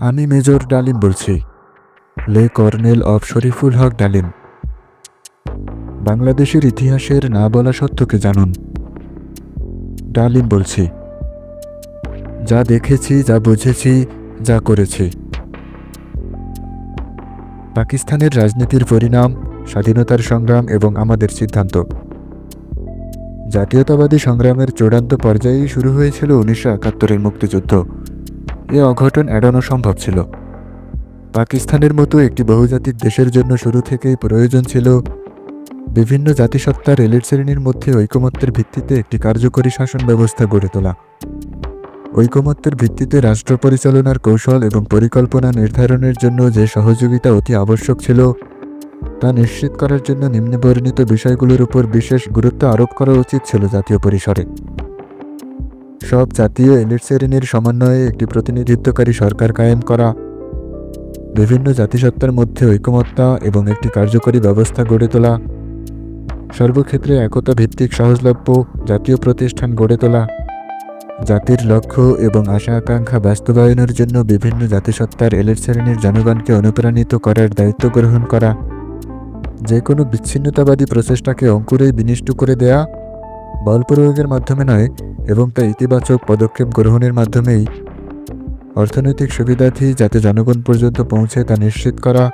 আমি মেজর ডালিম বলছি। লে কর্নেল অফ শরীফুল হক ডালিম। বাংলাদেশের ইতিহাসের না বলা সত্যকে জানুন। ডালিম বলছি, যা দেখেছি, যা বুঝেছি, যা করেছি। পাকিস্তানের রাজনীতির পরিণাম, স্বাধীনতার সংগ্রাম এবং আমাদের সিদ্ধান্ত। জাতীয়তাবাদী সংগ্রামের চূড়ান্ত পর্যায়েই শুরু হয়েছিল উনিশশো একাত্তরের মুক্তিযুদ্ধ। এ অঘটন এড়ানো সম্ভব ছিল। পাকিস্তানের মতো একটি বহুজাতিক দেশের জন্য শুরু থেকেই প্রয়োজন ছিল বিভিন্ন জাতিসত্তার এলিট শ্রেণির মধ্যে ঐকমত্যের ভিত্তিতে একটি কার্যকরী শাসন ব্যবস্থা গড়ে তোলা। ঐকমত্যের ভিত্তিতে রাষ্ট্র পরিচালনার কৌশল এবং পরিকল্পনা নির্ধারণের জন্য যে সহযোগিতা অতি আবশ্যক ছিল, তা নিশ্চিত করার জন্য নিম্নবর্ণিত বিষয়গুলোর উপর বিশেষ গুরুত্ব আরোপ করা উচিত ছিল জাতীয় পরিসরে। সব জাতীয় এলিট শ্রেণির সমন্বয়ে একটি প্রতিনিধিত্বকারী সরকার কায়েম করা। বিভিন্ন জাতিসত্তার মধ্যে ঐকমত্যা এবং একটি কার্যকরী ব্যবস্থা গড়ে তোলা। সর্বক্ষেত্রে একতা ভিত্তিক সহজলভ্য জাতীয় প্রতিষ্ঠান গড়ে তোলা। জাতির লক্ষ্য এবং আশা আকাঙ্ক্ষা বাস্তবায়নের জন্য বিভিন্ন জাতিসত্তার এলিট শ্রেণির জনগণকে অনুপ্রাণিত করার দায়িত্ব গ্রহণ করা। যে কোনো বিচ্ছিন্নতাবাদী প্রচেষ্টাকে অঙ্কুরেই বিনিষ্ট করে দেয়া। বল প্রয়োগের মাধ্যমে নয় এবং তা ইতিবাচক পদক্ষেপ গ্রহণের মাধ্যমেই অর্থনৈতিক সুবিধার্থী যাতে জনগণ পর্যন্ত পৌঁছে তা নিশ্চিত করা,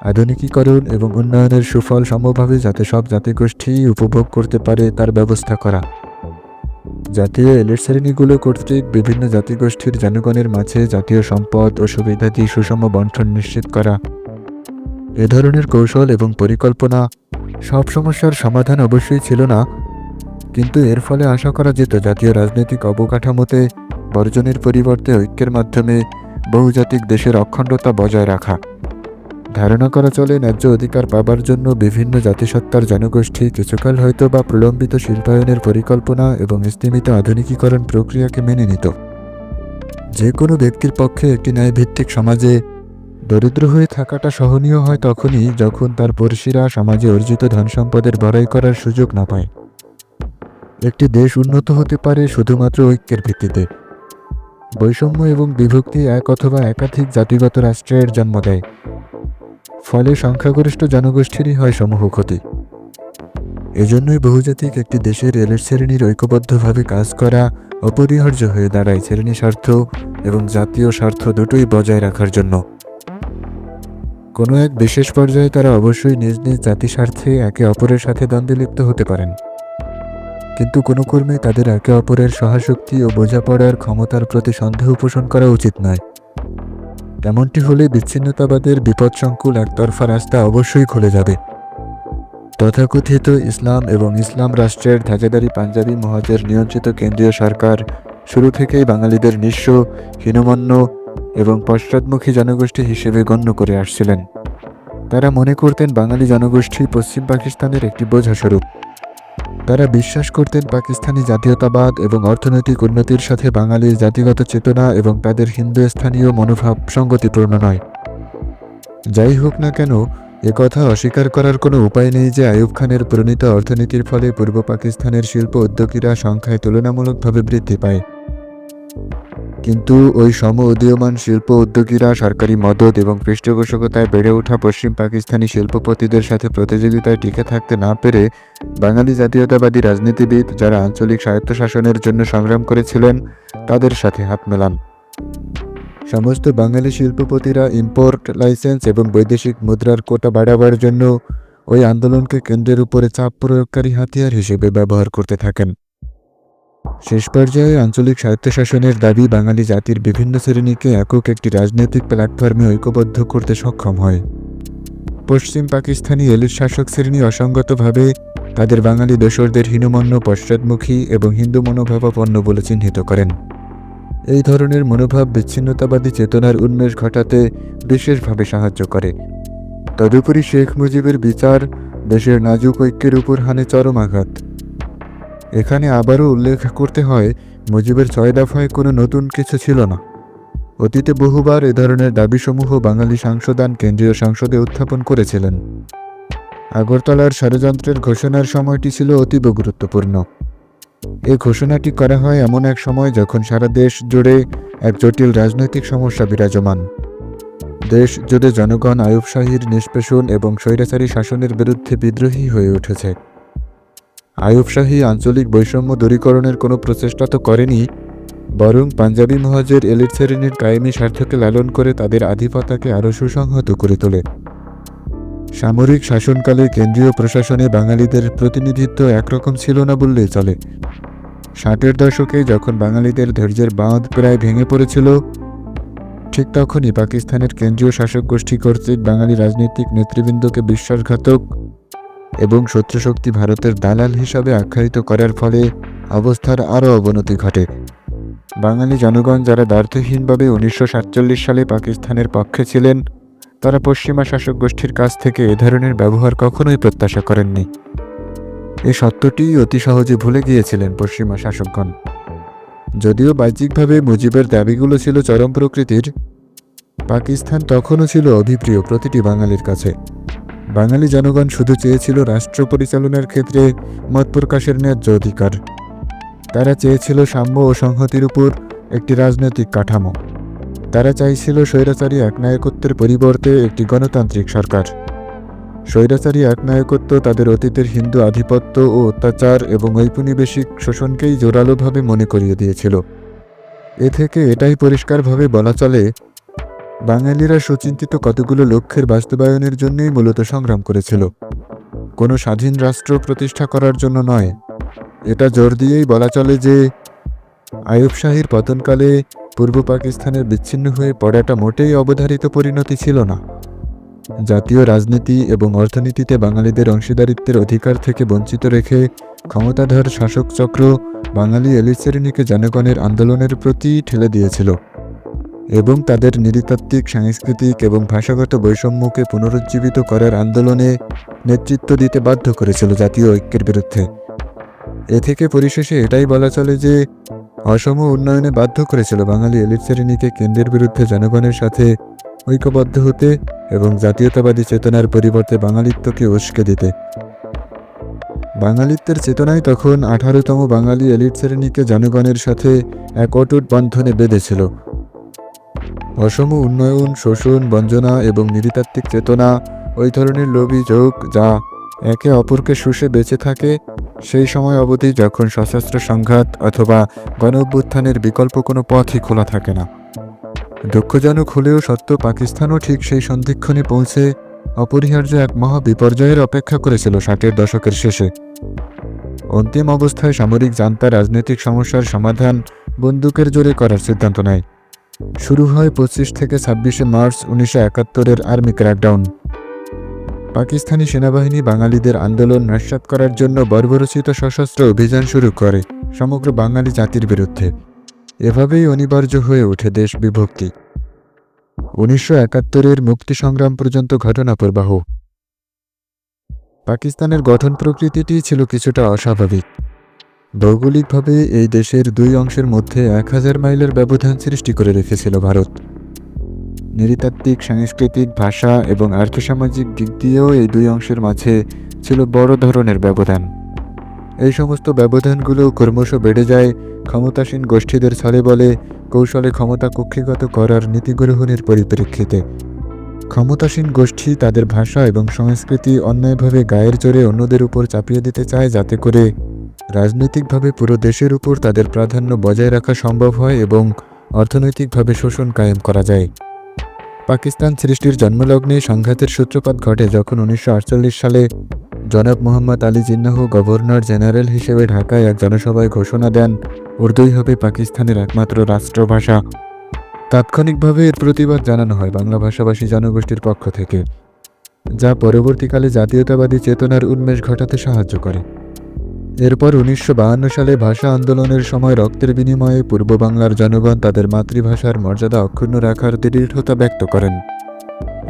আধুনিকীকরণ এবং উন্নয়নের সুফল সমভাবে যাতে সব জাতিগোষ্ঠী উপভোগ করতে পারে তার ব্যবস্থা করা। জাতীয় এলিট শ্রেণীগুলো কর্তৃক বিভিন্ন জাতিগোষ্ঠীর জনগণের মাঝে জাতীয় সম্পদ ও সুবিধাদি সুষম বন্টন নিশ্চিত করা। এ ধরনের কৌশল এবং পরিকল্পনা সব সমস্যার সমাধান অবশ্যই ছিল না কিন্তু এর ফলে আশা করা যেত জাতীয় রাজনৈতিক অবকাঠামোতে বর্জনের পরিবর্তে ঐক্যের মাধ্যমে বহুজাতিক দেশের অখণ্ডতা বজায় রাখা। ধারণা করা চলে ন্যায্য অধিকার পাবার জন্য বিভিন্ন জাতিসত্তার জনগোষ্ঠী, কিছুকাল হয়তো বা প্রলম্বিত শিল্পায়নের পরিকল্পনা এবং স্তীমিত আধুনিকীকরণ প্রক্রিয়াকে মেনে নিত। যে কোনো ব্যক্তির পক্ষে একটি ন্যায়ভিত্তিক সমাজে দরিদ্র হয়ে থাকাটা সহনীয় হয় তখনই যখন তার পড়শিরা সমাজে অর্জিত ধন সম্পদের বড়াই করার সুযোগ না পায়। একটি দেশ উন্নত হতে পারে শুধুমাত্র ঐক্যের ভিত্তিতে। বৈষম্য এবং বিভক্তি এক অথবা একাধিক জাতিগত রাষ্ট্রের জন্ম দেয়। ফলে সংখ্যাগরিষ্ঠ জনগোষ্ঠীরই হয় সমূহ ক্ষতি। এজন্যই বহুজাতিক একটি দেশের রেলের শ্রেণির ঐক্যবদ্ধভাবে কাজ করা অপরিহার্য হয়ে দাঁড়ায় শ্রেণি স্বার্থ এবং জাতীয় স্বার্থ দুটোই বজায় রাখার জন্য। কোনো এক বিশেষ পর্যায়ে তারা অবশ্যই নিজ নিজ জাতি স্বার্থে একে অপরের সাথে দ্বন্দ্বে লিপ্ত হতে পারেন। কিন্তু কোনো কর্মে তাদের একে অপরের সহাশক্তি ও বোঝাপড়ার ক্ষমতার প্রতি সন্দেহ পোষণ করা উচিত নয়। তেমনটি হলে বিচ্ছিন্নতাবাদের বিপদসংকুল একতরফা রাস্তা অবশ্যই খুলে যাবে। তথাকথিত ইসলাম এবং ইসলাম রাষ্ট্রের ধাজাদারি পাঞ্জাবি মহাজের নিয়ন্ত্রিত কেন্দ্রীয় সরকার শুরু থেকেই বাঙালিদের নিঃস্ব, হীনমন্য এবং পশ্চাদমুখী জনগোষ্ঠী হিসেবে গণ্য করে আসছিলেন। তারা মনে করতেন বাঙালি জনগোষ্ঠী পশ্চিম পাকিস্তানের একটি বোঝাস্বরূপ। তারা বিশ্বাস করতেন পাকিস্তানি জাতীয়তাবাদ এবং অর্থনৈতিক উন্নতির সাথে বাঙালির জাতিগত চেতনা এবং তাদের হিন্দু স্থানীয় মনোভাব সঙ্গতিপূর্ণ নয়। যাই হোক না কেন কথা অস্বীকার করার কোনো উপায় নেই যে আয়ুব খানের প্রণীত অর্থনীতির ফলে পূর্ব পাকিস্তানের শিল্প উদ্যোগীরা সংখ্যায় তুলনামূলকভাবে বৃদ্ধি পায়। কিন্তু ওই সম উদীয়মান শিল্প উদ্যোগীরা সরকারি মদত এবং পৃষ্ঠপোষকতায় বেড়ে ওঠা পশ্চিম পাকিস্তানি শিল্পপতিদের সাথে প্রতিযোগিতায় টিকে থাকতে না পেরে বাঙালি জাতীয়তাবাদী রাজনীতিবিদ যারা আঞ্চলিক স্বায়ত্তশাসনের জন্য সংগ্রাম করেছিলেন, তাদের সাথে হাত মেলান। সমস্ত বাঙালি শিল্পপতিরা ইম্পোর্ট লাইসেন্স এবং বৈদেশিক মুদ্রার কোটা বাড়াবার জন্য ওই আন্দোলনকে কেন্দ্রের উপরে চাপ প্রয়োগকারী হাতিয়ার হিসেবে ব্যবহার করতে থাকেন। শেষ পর্যায়ে আঞ্চলিক স্বায়ত্তশাসনের দাবি, বাঙালি জাতির বিভিন্ন শ্রেণীকে একক একটি রাজনৈতিক প্ল্যাটফর্মে ঐক্যবদ্ধ করতে সক্ষম হয়। পশ্চিম পাকিস্তানি এলিট শাসক শ্রেণি অসঙ্গতভাবে তাদের বাঙালি দোসরদের হীনমন্য, পশ্চাদমুখী এবং হিন্দু মনোভাবাপন্ন বলে চিহ্নিত করেন। এই ধরনের মনোভাব বিচ্ছিন্নতাবাদী চেতনার উন্মেষ ঘটাতে বিশেষভাবে সাহায্য করে। তদুপরি শেখ মুজিবের বিচার দেশের নাজুক ঐক্যের উপর হানে চরম আঘাত। এখানে আবারও উল্লেখ করতে হয়, মুজিবের ছয় দফায় কোনো নতুন কিছু ছিল না। অতীতে বহুবার এ ধরনের দাবিসমূহ বাঙালি সাংসদান কেন্দ্রীয় সংসদে উত্থাপন করেছিলেন। আগরতলার ষড়যন্ত্রের ঘোষণার সময়টি ছিল অতীব গুরুত্বপূর্ণ। এই ঘোষণাটি করা হয় এমন এক সময় যখন সারা দেশ জুড়ে এক জটিল রাজনৈতিক সমস্যা বিরাজমান। দেশ জুড়ে জনগণ আয়ুবশাহীর নিষ্পেষণ এবং স্বৈরাচারী শাসনের বিরুদ্ধে বিদ্রোহী হয়ে উঠেছে। আয়ুব শাহী আঞ্চলিক বৈষম্য দূরীকরণের কোনো প্রচেষ্টা তো করেনি, বরং পাঞ্জাবি মহাজের এলিট শ্রেণির কায়েমি স্বার্থকে লালন করে তাদের আধিপত্যকে আরও সুসংহত করে তোলে। সামরিক শাসনকালে কেন্দ্রীয় প্রশাসনে বাঙালিদের প্রতিনিধিত্ব একরকম ছিল না বললেই চলে। ষাটের দশকে যখন বাঙালিদের ধৈর্যের বাঁধ প্রায় ভেঙে পড়েছিল, ঠিক তখনই পাকিস্তানের কেন্দ্রীয় শাসক গোষ্ঠী কর্তৃক বাঙালি রাজনৈতিক নেতৃবৃন্দকে বিশ্বাসঘাতক এবং শত্রুশক্তি ভারতের দালাল হিসাবে আখ্যায়িত করার ফলে অবস্থার আরও অবনতি ঘটে। বাঙালি জনগণ যারা দ্বার্থহীনভাবে উনিশশো সালে পাকিস্তানের পক্ষে ছিলেন, তারা পশ্চিমা শাসক গোষ্ঠীর কাছ থেকে এ ধরনের ব্যবহার কখনোই প্রত্যাশা করেননি। এই সত্যটি অতি সহজে ভুলে গিয়েছিলেন পশ্চিমা শাসকগণ। যদিও বাহ্যিকভাবে মুজিবের দাবিগুলো ছিল চরম প্রকৃতির, পাকিস্তান তখনও ছিল অভিপ্রিয় প্রতিটি বাঙালির কাছে। বাঙালি জনগণ শুধু চেয়েছিল রাষ্ট্র পরিচালনার ক্ষেত্রে মত প্রকাশের ন্যায্য অধিকার। তারা চেয়েছিল সাম্য ও সংহতির উপর একটি রাজনৈতিক কাঠামো। তারা চাইছিল স্বৈরাচারী একনায়কত্বের পরিবর্তে একটি গণতান্ত্রিক সরকার। স্বৈরাচারী একনায়কত্ব তাদের অতীতের হিন্দু আধিপত্য ও অত্যাচার এবং ঔপনিবেশিক শোষণকেই জোরালোভাবে মনে করিয়ে দিয়েছিল। এ থেকে এটাই পরিষ্কারভাবে বলা চলে বাঙালিরা সুচিন্তিত কতগুলো লক্ষ্যের বাস্তবায়নের জন্যই মূলত সংগ্রাম করেছিল। কোনো স্বাধীন রাষ্ট্র প্রতিষ্ঠা করার জন্য নয়। এটা জোর দিয়েই বলা চলে যে আয়ুব শাহীর পতনকালে পূর্ব পাকিস্তানের বিচ্ছিন্ন হয়ে পড়াটা মোটেই অবধারিত পরিণতি ছিল না। জাতীয় রাজনীতি এবং অর্থনীতিতে বাঙালিদের অংশীদারিত্বের অধিকার থেকে বঞ্চিত রেখে ক্ষমতাধর শাসক চক্র বাঙালি এলিট শ্রেণীকে জনগণের আন্দোলনের প্রতি ঠেলে দিয়েছিল। এবং তাদের নৃতাত্ত্বিক, সাংস্কৃতিক এবং ভাষাগত বৈষম্যকে পুনরুজ্জীবিত করার আন্দোলনে নেতৃত্ব দিতে বাধ্য করেছিল জাতীয় ঐক্যের বিরুদ্ধে। এ থেকে পরিশেষে এটাই বলা চলে যে, অসম উন্নয়নে বাধ্য করেছিল বাঙালি এলিট শ্রেণীকে কেন্দ্রের বিরুদ্ধে জনগণের সাথে ঐক্যবদ্ধ হতে এবং জাতীয়তাবাদী চেতনার পরিবর্তে বাঙালিত্বকে উস্কে দিতে। বাঙালিত্বের চেতনাই তখন আঠারোতম বাঙালি এলিট শ্রেণীকে জনগণের সাথে এক অটুট বন্ধনে বেঁধেছিল। অসম উন্নয়ন, শোষণ বঞ্চনা এবং নৃতাত্ত্বিক চেতনা ওই ধরনের লোভী যোগ যা একে অপরকে শুষে বেঁচে থাকে, সেই সময় অবধি যখন সশস্ত্র সংঘাত অথবা গণ অভ্যুত্থানের বিকল্প কোনো পথই খোলা থাকে না। দুঃখজনক হলেও সত্য, পাকিস্তানও ঠিক সেই সন্ধিক্ষণে পৌঁছে অপরিহার্য এক মহা বিপর্যয়ের অপেক্ষা করেছিল ষাটের দশকের শেষে। অন্তিম অবস্থায় সামরিক জান্তা রাজনৈতিক সমস্যার সমাধান বন্দুকের জোরে করার সিদ্ধান্ত নেয়। শুরু হয় পঁচিশ থেকে ছাব্বিশে মার্চ উনিশশো একাত্তরের আর্মি ক্র্যাকডাউন। পাকিস্তানি সেনাবাহিনী বাঙালিদের আন্দোলন নস্যাৎ করার জন্য বর্বরচিত সশস্ত্র অভিযান শুরু করে সমগ্র বাঙালি জাতির বিরুদ্ধে। এভাবেই অনিবার্য হয়ে ওঠে দেশ বিভক্তি। উনিশশো একাত্তরের মুক্তি সংগ্রাম পর্যন্ত ঘটনা প্রবাহ। পাকিস্তানের গঠন প্রকৃতিটি ছিল কিছুটা অস্বাভাবিক। ভৌগোলিকভাবে এই দেশের দুই অংশের মধ্যে এক হাজার মাইলের ব্যবধান সৃষ্টি করে রেখেছিল ভারত। নৃতাত্ত্বিক, সাংস্কৃতিক ভাষা এবং আর্থসামাজিক দিক দিয়েও এই দুই অংশের মাঝে ছিল বড় ধরনের ব্যবধান। এই সমস্ত ব্যবধানগুলো ক্রমশ বেড়ে যায় ক্ষমতাসীন গোষ্ঠীদের ছলে বলে, কৌশলে ক্ষমতা কক্ষিগত করার নীতি গ্রহণের পরিপ্রেক্ষিতে। ক্ষমতাসীন গোষ্ঠী তাদের ভাষা এবং সংস্কৃতি অন্যায়ভাবে গায়ের জোরে অন্যদের উপর চাপিয়ে দিতে চায় যাতে করে রাজনৈতিকভাবে পুরো দেশের উপর তাদের প্রাধান্য বজায় রাখা সম্ভব হয় এবং অর্থনৈতিকভাবে শোষণ কায়েম করা যায়। পাকিস্তান সৃষ্টির জন্মলগ্নে সংঘাতের সূত্রপাত ঘটে যখন উনিশশো আটচল্লিশ সালে জনাব মোহাম্মদ আলী জিন্নাহ গভর্নর জেনারেল হিসেবে ঢাকায় এক জনসভায় ঘোষণা দেন, উর্দুই হবে পাকিস্তানের একমাত্র রাষ্ট্রভাষা। তাৎক্ষণিকভাবে এর প্রতিবাদ জানানো হয় বাংলা ভাষাভাষী জনগোষ্ঠীর পক্ষ থেকে, যা পরবর্তীকালে জাতীয়তাবাদী চেতনার উন্মেষ ঘটাতে সাহায্য করে। এরপর উনিশশো সালে ভাষা আন্দোলনের সময় রক্তের বিনিময়ে পূর্ব বাংলার জনগণ তাদের মাতৃভাষার মর্যাদা অক্ষুণ্ণ রাখার দৃঢ়তা ব্যক্ত করেন।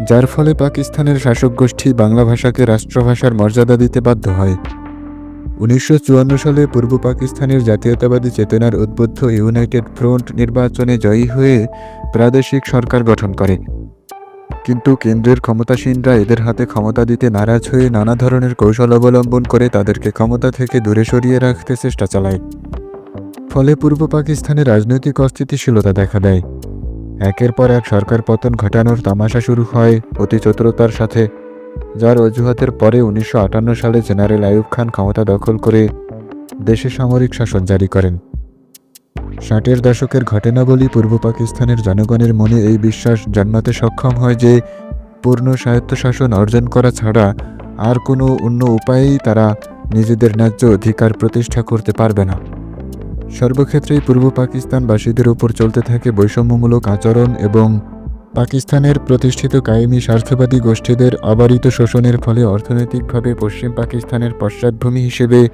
যার ফলে পাকিস্তানের শাসক গোষ্ঠী বাংলা ভাষাকে রাষ্ট্রভাষার মর্যাদা দিতে বাধ্য হয়। উনিশশো চুয়ান্ন সালে পূর্ব পাকিস্তানের জাতীয়তাবাদী চেতনার উদ্বুদ্ধ ইউনাইটেড ফ্রন্ট নির্বাচনে জয়ী হয়ে প্রাদেশিক সরকার গঠন করে। কিন্তু কেন্দ্রের ক্ষমতাসীনরা এদের হাতে ক্ষমতা দিতে নারাজ হয়ে নানা ধরনের কৌশল অবলম্বন করে তাদেরকে ক্ষমতা থেকে দূরে সরিয়ে রাখতে চেষ্টা চালায়। ফলে পূর্ব পাকিস্তানে রাজনৈতিক অস্থিতিশীলতা দেখা দেয়। একের পর এক সরকার পতন ঘটানোর তামাশা শুরু হয় অতি চতুরতার সাথে, যার অজুহাতের পরে উনিশশো আটান্ন সালে জেনারেল আইয়ুব খান ক্ষমতা দখল করে দেশে সামরিক শাসন জারি করেন। ষাটের দশকের ঘটনাবলী পূর্ব পাকিস্তানের জনগণের মনে এই বিশ্বাস জন্মাতে সক্ষম হয় যে, পূর্ণ স্বায়ত্তশাসন অর্জন করা ছাড়া আর কোনো অন্য উপায়েই তারা নিজেদের ন্যায্য অধিকার প্রতিষ্ঠা করতে পারবে না। সর্বক্ষেত্রেই পূর্ব পাকিস্তানবাসীদের উপর চলতে থাকে বৈষম্যমূলক আচরণ এবং পাকিস্তানের প্রতিষ্ঠিত কায়েমি স্বার্থবাদী গোষ্ঠীদের অবারিত শোষণের ফলে অর্থনৈতিকভাবে পশ্চিম পাকিস্তানের পশ্চাৎভূমি হিসেবে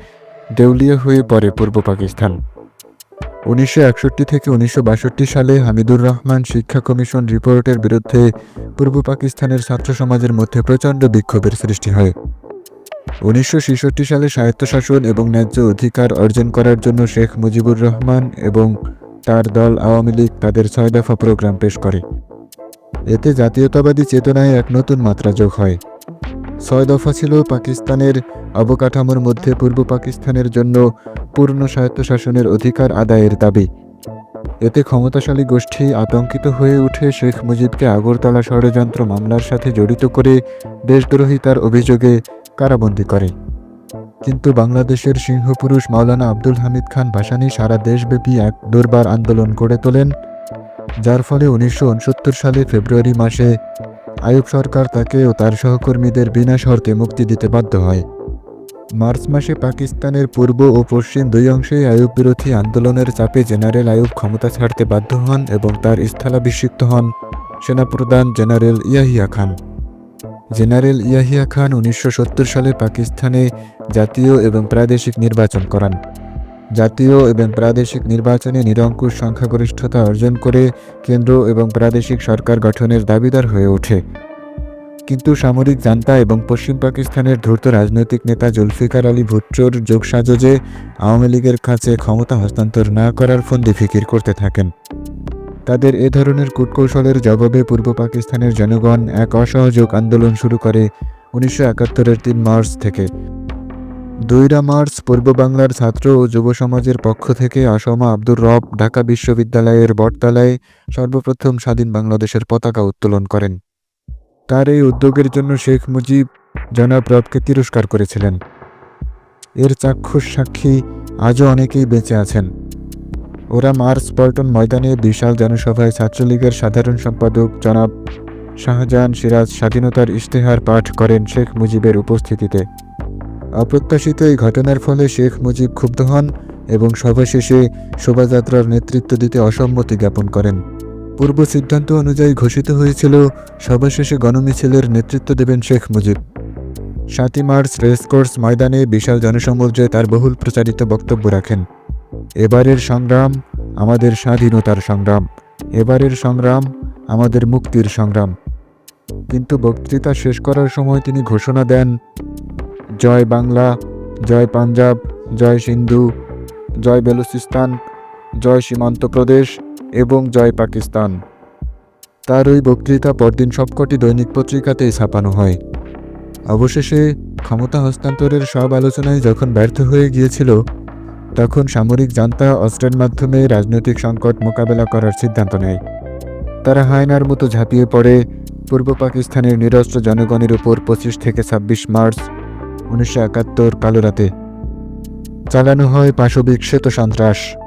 দেউলিয়া হয়ে পড়ে পূর্ব পাকিস্তান। উনিশশো একষট্টি থেকে উনিশশো বাষট্টি সালে হামিদুর রহমান শিক্ষা কমিশন রিপোর্টের বিরুদ্ধে পূর্ব পাকিস্তানের ছাত্র সমাজের মধ্যে প্রচণ্ড বিক্ষোভের সৃষ্টি হয়। উনিশশো ছেষট্টি সালে স্বায়ত্তশাসন এবং ন্যায্য অধিকার অর্জন করার জন্য শেখ মুজিবুর রহমান এবং তার দল আওয়ামী লীগ তাদের ছয় দফা প্রোগ্রাম পেশ করে। এতে জাতীয়তাবাদী চেতনায় এক নতুন মাত্রা যোগ হয়। ছয় দফা ছিল পাকিস্তানের অবকাঠামোর মধ্যে পূর্ব পাকিস্তানের জন্য পূর্ণ স্বায়ত্তশাসনের অধিকার আদায়ের দাবি। এতে ক্ষমতাশালী গোষ্ঠী আতঙ্কিত হয়ে উঠে শেখ মুজিবকে আগরতলা ষড়যন্ত্র মামলার সাথে জড়িত করে দেশদ্রোহিতার অভিযোগে কারাবন্দী করে। কিন্তু বাংলাদেশের সিংহপুরুষ মাওলানা আব্দুল হামিদ খান ভাসানী সারা দেশব্যাপী এক দুর্বার আন্দোলন গড়ে তোলেন, যার ফলে উনিশশো সালে ফেব্রুয়ারি মাসে আইয়ুব সরকার তাকে ও তার সহকর্মীদের বিনা শর্তে মুক্তি দিতে বাধ্য হয়। মার্চ মাসে পাকিস্তানের পূর্ব ও পশ্চিম দুই অংশে আয়ুব বিরোধী আন্দোলনের চাপে জেনারেল আয়ুব ক্ষমতা ছাড়তে বাধ্য হন এবং তার স্থলাভিষিক্ত হন সেনাপ্রধান জেনারেল ইয়াহিয়া খান। জেনারেল ইয়াহিয়া খান উনিশশো সত্তর সালে পাকিস্তানে জাতীয় এবং প্রাদেশিক নির্বাচন করান। জাতীয় এবং প্রাদেশিক নির্বাচনে নিরঙ্কুশ সংখ্যাগরিষ্ঠতা অর্জন করে কেন্দ্র এবং প্রাদেশিক সরকার গঠনের দাবিদার হয়ে ওঠে। কিন্তু সামরিক জান্তা এবং পশ্চিম পাকিস্তানের ধূর্ত রাজনৈতিক নেতা জুলফিকার আলী ভুট্টোর যোগসাজজে আওয়ামী লীগের কাছে ক্ষমতা হস্তান্তর না করার ফন্দি ফিকির করতে থাকেন। তাদের এ ধরনের কূটকৌশলের জবাবে পূর্ব পাকিস্তানের জনগণ এক অসহযোগ আন্দোলন শুরু করে উনিশশো একাত্তরের তিন মার্চ থেকে। দুইরা মার্চ পূর্ব বাংলার ছাত্র ও যুব সমাজের পক্ষ থেকে আসমা আব্দুর রব ঢাকা বিশ্ববিদ্যালয়ের বটতলায় সর্বপ্রথম স্বাধীন বাংলাদেশের পতাকা উত্তোলন করেন। তার এই উদ্যোগের জন্য শেখ মুজিব জনাব রবকে তিরস্কার করেছিলেন। এর চাক্ষুষ সাক্ষী আজও অনেকেই বেঁচে আছেন। ওরা মার্চ পল্টন ময়দানে বিশাল জনসভায় ছাত্রলীগের সাধারণ সম্পাদক জনাব শাহজাহান সিরাজ স্বাধীনতার ইশতেহার পাঠ করেন শেখ মুজিবের উপস্থিতিতে। অপ্রত্যাশিত এই ঘটনার ফলে শেখ মুজিব ক্ষুব্ধ হন এবং সভা শেষে শোভাযাত্রার নেতৃত্ব দিতে অসম্মতি জ্ঞাপন করেন। পূর্ব সিদ্ধান্ত অনুযায়ী ঘোষিত হয়েছিল সভা শেষে গণমিছিলের নেতৃত্ব দেবেন শেখ মুজিব। সাতই মার্চ রেসকোর্স ময়দানে বিশাল জনসমুদ্রে তার বহুল প্রচারিত বক্তব্য রাখেন। এবারের সংগ্রাম আমাদের স্বাধীনতার সংগ্রাম। এবারের সংগ্রাম আমাদের মুক্তির সংগ্রাম। কিন্তু বক্তৃতা শেষ করার সময় তিনি ঘোষণা দেন জয় বাংলা, জয় পাঞ্জাব, জয় সিন্ধু, জয় বেলুচিস্তান, জয় সীমান্ত প্রদেশ এবং জয় পাকিস্তান। তার ওই বক্তৃতা পরদিন সবকটি দৈনিক পত্রিকাতেই ছাপানো হয়। অবশেষে ক্ষমতা হস্তান্তরের সব আলোচনায় যখন ব্যর্থ হয়ে গিয়েছিল, তখন সামরিক জান্তা অস্ত্রের মাধ্যমে রাজনৈতিক সংকট মোকাবেলা করার সিদ্ধান্ত নেয়। তারা হায়নার মতো ঝাঁপিয়ে পড়ে, পূর্ব পাকিস্তানের নিরস্ত্র জনগণের উপর পঁচিশ থেকে ছাব্বিশ মার্চ উনিশশো একাত্তর কালো রাতে। চালানো হয় পাশবিক শ্বেত সন্ত্রাস।